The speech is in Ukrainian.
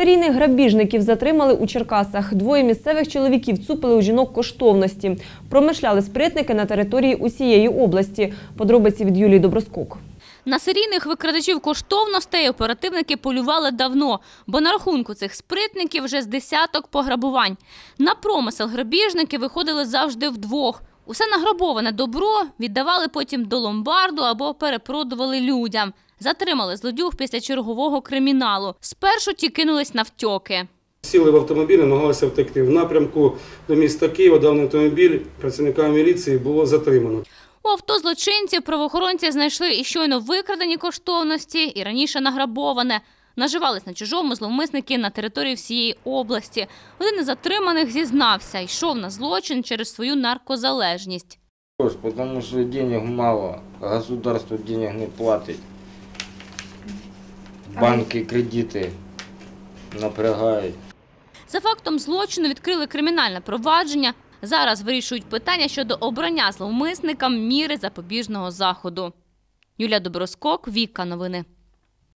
Серійних грабіжників затримали у Черкасах. Двоє місцевих чоловіків цупили у жінок коштовності. Промишляли спритники на території усієї області. Подробиці від Юлії Доброскок. На серійних викрадачів коштовностей оперативники полювали давно, бо на рахунку цих спритників вже з десяток пограбувань. На промисел грабіжники виходили завжди вдвох. Усе награбоване добро віддавали потім до ломбарду або перепродували людям. Затримали злодюг після чергового криміналу. Спершу ті кинулись на втьоки. Сіли в автомобіль, намагалися втекти. В напрямку до міста Києва даний автомобіль працівниками міліції було затримано. У авто злочинців правоохоронці знайшли і щойно викрадені коштовності, і раніше награбоване. Наживались на чужому зловмисники на території всієї області. Один із затриманих зізнався, йшов на злочин через свою наркозалежність. Потому что денег мало, а государство денег не платить. Банки кредити напрягають. За фактом злочину відкрили кримінальне провадження. Зараз вирішують питання щодо обрання зловмисникам міри запобіжного заходу. Юлія Доброскок, Віка Новини.